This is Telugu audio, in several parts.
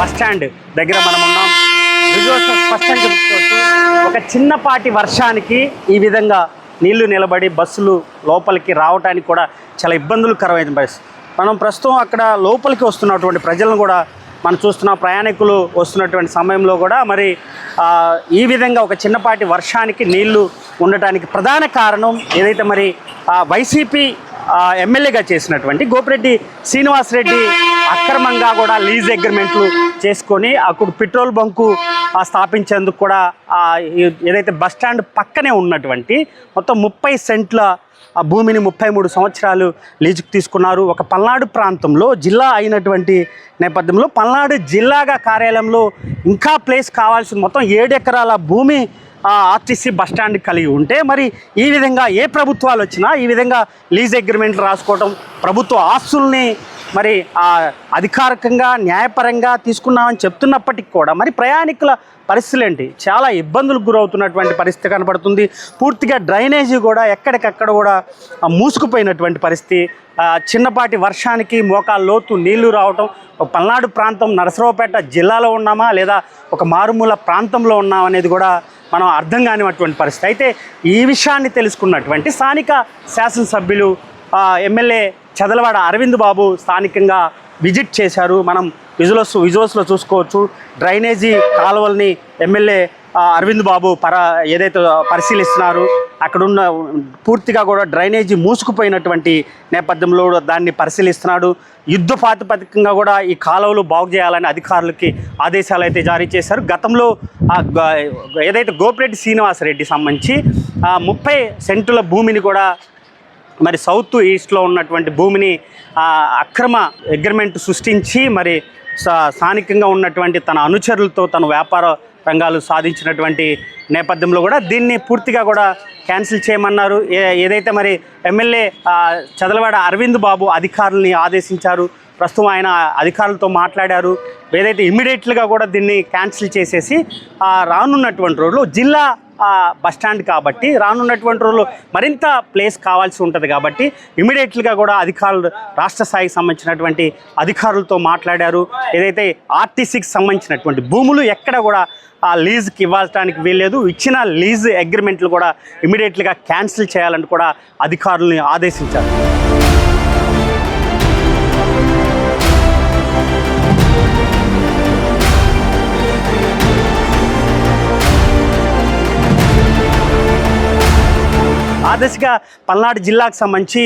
బస్ స్టాండ్ దగ్గర మనం ఉన్నాం. విజువల్స్ స్పష్టంగా చూసుకోవచ్చు ఒక చిన్నపాటి వర్షానికి ఈ విధంగా నీళ్ళు నిలబడి బస్సులు లోపలికి రావడానికి కూడా చాలా ఇబ్బందులు కరమైన బస్ మనం ప్రస్తుతం అక్కడ లోపలికి వస్తున్నటువంటి ప్రజలను కూడా మనం చూస్తున్న. ప్రయాణికులు వస్తున్నటువంటి సమయంలో కూడా మరి ఈ విధంగా ఒక చిన్నపాటి వర్షానికి నీళ్ళు ఉండటానికి ప్రధాన కారణం ఏదైతే మరి వైసీపీ ఎమ్మెల్యేగా చేసినటువంటి గోపిరెడ్డి శ్రీనివాసరెడ్డి అక్రమంగా కూడా లీజ్ అగ్రిమెంట్లు చేసుకొని అక్కడ పెట్రోల్ బంకు స్థాపించేందుకు కూడా ఏదైతే బస్ స్టాండ్ పక్కనే ఉన్నటువంటి మొత్తం ముప్పై సెంట్ల ఆ భూమిని ముప్పై మూడు సంవత్సరాలు లీజుకు తీసుకున్నారు. ఒక పల్నాడు ప్రాంతంలో జిల్లా అయినటువంటి నేపథ్యంలో పల్నాడు జిల్లాగా కార్యాలయంలో ఇంకా ప్లేస్ కావాల్సిన మొత్తం ఏడు ఎకరాల భూమి ఆర్టీసీ బస్ స్టాండ్ కలిగి ఉంటే మరి ఈ విధంగా ఏ ప్రభుత్వాలు వచ్చినా ఈ విధంగా లీజ్ అగ్రిమెంట్లు రాసుకోవడం ప్రభుత్వ ఆస్తుల్ని మరి ఆ అధికారికంగా న్యాయపరంగా తీసుకున్నామని చెప్తున్నప్పటికి కూడా మరి ప్రయాణికుల పరిస్థితులు ఏంటి? చాలా ఇబ్బందులకు గురవుతున్నటువంటి పరిస్థితి కనపడుతుంది. పూర్తిగా డ్రైనేజీ కూడా ఎక్కడికక్కడ కూడా మూసుకుపోయినటువంటి పరిస్థితి. చిన్నపాటి వర్షానికి మోకాలు లోతు నీళ్ళు రావటం పల్నాడు ప్రాంతం నరసరావుపేట జిల్లాలో ఉన్నామా లేదా ఒక మారుమూల ప్రాంతంలో ఉన్నామనేది కూడా మనం అర్థం కానివటువంటి పరిస్థితి. అయితే ఈ విషయాన్ని తెలుసుకున్నటువంటి స్థానిక శాసనసభ్యులు ఎమ్మెల్యే చదలవాడ అరవింద్ బాబు స్థానికంగా విజిట్ చేశారు. మనం విజువల్స్ విజువల్స్లో చూసుకోవచ్చు. డ్రైనేజీ కాలువల్ని ఎమ్మెల్యే అరవింద్ బాబు పర ఏదైతే పరిశీలిస్తున్నారు అక్కడున్న పూర్తిగా కూడా డ్రైనేజీ మూసుకుపోయినటువంటి నేపథ్యంలో దాన్ని పరిశీలిస్తున్నాడు. యుద్ధ ప్రాతిపదికంగా కూడా ఈ కాలువలు బాగు చేయాలని అధికారులకి ఆదేశాలు అయితే జారీ చేశారు. గతంలో ఆ ఏదైతే గోపిరెడ్డి శ్రీనివాసరెడ్డి సంబంధించి ఆ ముప్పై సెంటుల భూమిని కూడా మరి సౌత్ ఈస్ట్లో ఉన్నటువంటి భూమిని అక్రమ అగ్రిమెంట్ సృష్టించి మరి స్థానికంగా ఉన్నటువంటి తన అనుచరులతో తన వ్యాపార రంగాలు సాధించినటువంటి నేపథ్యంలో కూడా దీన్ని పూర్తిగా కూడా క్యాన్సిల్ చేయమన్నారు. ఏ- ఏదైతే మరి ఎమ్మెల్యే చదలవాడ అరవింద్ బాబు అధికారుల్ని ఆదేశించారు ప్రస్తుతం ఆయన అధికారులతో మాట్లాడారు. ఏదైతే ఇమీడియట్లుగా కూడా దీన్ని క్యాన్సిల్ చేసేసి రానున్నటువంటి రోజుల్లో జిల్లా బస్ స్టాండ్ కాబట్టి రానున్నటువంటి రోజులు మరింత ప్లేస్ కావాల్సి ఉంటుంది కాబట్టి ఇమీడియట్లుగా కూడా అధికారులు రాష్ట్ర స్థాయికి సంబంధించినటువంటి అధికారులతో మాట్లాడారు. ఏదైతే ఆర్టీసీకి సంబంధించినటువంటి భూములు ఎక్కడ కూడా ఆ లీజ్కి ఇవ్వటానికి వీల్లేదు. ఇచ్చిన లీజ్ అగ్రిమెంట్లు కూడా ఇమీడియట్లుగా క్యాన్సిల్ చేయాలని కూడా అధికారులని ఆదేశించారు. ఆ పల్నాడు జిల్లాకు సంబంధించి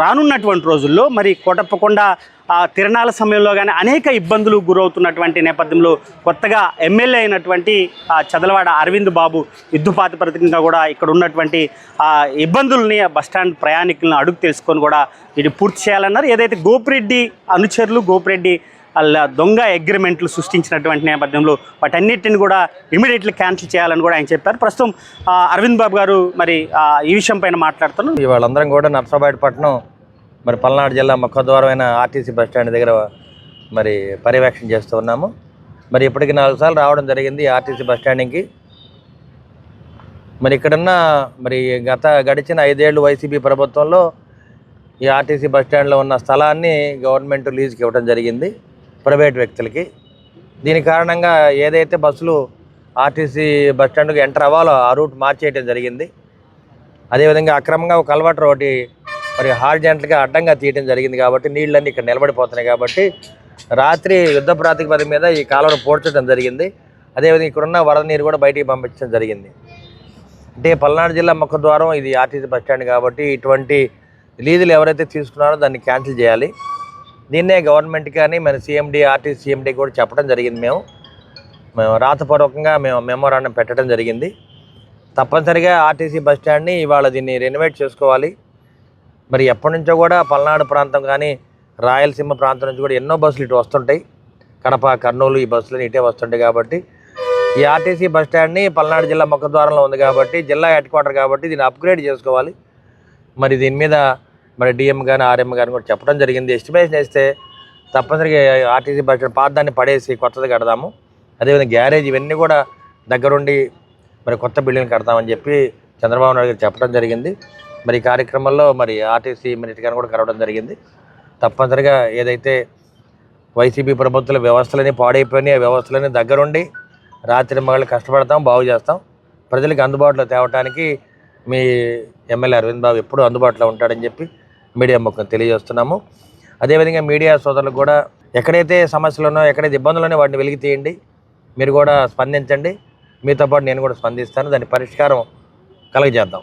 రానున్నటువంటి రోజుల్లో మరి కోటప్పకొండ ఆ, తిరణాల సమయంలో కానీ అనేక ఇబ్బందులు గురవుతున్నటువంటి నేపథ్యంలో కొత్తగా ఎమ్మెల్యే అయినటువంటి చదలవాడ అరవింద్ బాబు యుద్ధపాతిపతికంగా కూడా ఇక్కడ ఉన్నటువంటి ఆ, ఇబ్బందుల్ని బస్టాండ్ ప్రయాణికులను అడుగు తెలుసుకొని కూడా ఇది పూర్తి చేయాలన్నారు. ఏదైతే గోపిరెడ్డి అనుచరులు గోపిరెడ్డి వాళ్ళ దొంగ అగ్రిమెంట్లు సృష్టించినటువంటి నేపథ్యంలో వాటన్నిటిని కూడా ఇమీడియట్లీ క్యాన్సిల్ చేయాలని కూడా ఆయన చెప్పారు. ప్రస్తుతం అరవింద్ బాబు గారు మరి ఆ, ఈ విషయం పైన మాట్లాడుతున్నారు. వాళ్ళందరం కూడా నర్సరాబాదపట్నం మరి పల్నాడు జిల్లా ముఖద్వారమైన ఆర్టీసీ బస్ స్టాండ్ దగ్గర మరి పర్యవేక్షణ చేస్తూ ఉన్నాము. మరి ఇప్పటికి నాలుగు సార్లు రావడం జరిగింది ఈ ఆర్టీసీ బస్ మరి ఇక్కడున్న మరి గత గడిచిన ఐదేళ్ళు వైసీపీ ప్రభుత్వంలో ఈ ఆర్టీసీ బస్ స్టాండ్లో ఉన్న స్థలాన్ని గవర్నమెంట్ లీజుకి ఇవ్వడం జరిగింది. ప్రైవేట్ వ్యక్తులకి. దీని కారణంగా ఏదైతే బస్సులు ఆర్టీసీ బస్ స్టాండ్కి ఎంటర్ అవ్వాలో ఆ రూట్ మార్చేయటం జరిగింది. అదేవిధంగా అక్రమంగా ఒక అలవాటు ఒకటి మరి హార్జెంట్గా అడ్డంగా తీయటం జరిగింది కాబట్టి నీళ్ళన్నీ ఇక్కడ నిలబడిపోతున్నాయి కాబట్టి రాత్రి యుద్ధ ప్రాతిపదిక మీద ఈ కాలువను పోడ్చడం జరిగింది. అదేవిధంగా ఇక్కడున్న వరద నీరు కూడా బయటికి పంపించడం జరిగింది. అంటే పల్నాడు జిల్లా ముఖద్వారం ఇది ఆర్టీసీ బస్ స్టాండ్ కాబట్టి ఇటువంటి లీజులు ఎవరైతే తీసుకున్నారో దాన్ని క్యాన్సిల్ చేయాలి. దీన్నే గవర్నమెంట్ కానీ మన సీఎండీ ఆర్టీ సీఎండి కూడా చెప్పడం జరిగింది మేము. మేము రాతపూర్వకంగా మేము మెమోరాండం పెట్టడం జరిగింది. తప్పనిసరిగా ఆర్టీసీ బస్ స్టాండ్ని ఇవాళ దీన్ని రెనోవేట్ చేసుకోవాలి. మరి ఎప్పటి నుంచో కూడా పల్నాడు ప్రాంతం కానీ రాయలసీమ ప్రాంతం నుంచి కూడా ఎన్నో బస్సులు ఇటు వస్తుంటాయి. కడప కర్నూలు ఈ బస్సులు ఇటే వస్తుంటాయి కాబట్టి. ఈ ఆర్టీసీ బస్ స్టాండ్ని పల్నాడు జిల్లా ముఖద్వారంలో ఉంది కాబట్టి జిల్లా హెడ్ క్వార్టర్ కాబట్టి దీన్ని అప్గ్రేడ్ చేసుకోవాలి. మరి దీని మీద మరి డిఎం కానీ ఆర్ఎం కానీ కూడా చెప్పడం జరిగింది. ఎస్టిమేషన్ వేస్తే తప్పనిసరిగా ఆర్టీసీ బస్ స్టాండ్ పాతదాన్ని పడేసి కొత్తది కడదాము. అదేవిధంగా గ్యారేజ్ ఇవన్నీ కూడా దగ్గరుండి మరి కొత్త బిల్డింగ్ కడతామని చెప్పి చంద్రబాబు నాయుడు గారు చెప్పడం జరిగింది. మరి కార్యక్రమంలో మరి ఆర్టీసీ మినిట్ గారిని కూడా కలవడం జరిగింది. తప్పనిసరిగా ఏదైతే వైసీపీ ప్రభుత్వాల వ్యవస్థలని పాడైపోయినాయి ఆ వ్యవస్థలని దగ్గరుండి రాత్రి మగళ్ళు కష్టపడతాం బాగు చేస్తాం. ప్రజలకు అందుబాటులో తేవటానికి మీ ఎమ్మెల్యే అరవింద్ బాబు ఎప్పుడూ అందుబాటులో ఉంటాడని చెప్పి మీడియా ముఖం తెలియజేస్తున్నాము. అదేవిధంగా మీడియా సోదరులకు కూడా ఎక్కడైతే సమస్యలు ఉన్నాయో ఎక్కడైతే ఇబ్బందులు ఉన్నాయో వాటిని వెలికి తీయండి. మీరు కూడా స్పందించండి. మీతో పాటు నేను కూడా స్పందిస్తాను. దాని పరిష్కారం కలగజేద్దాం.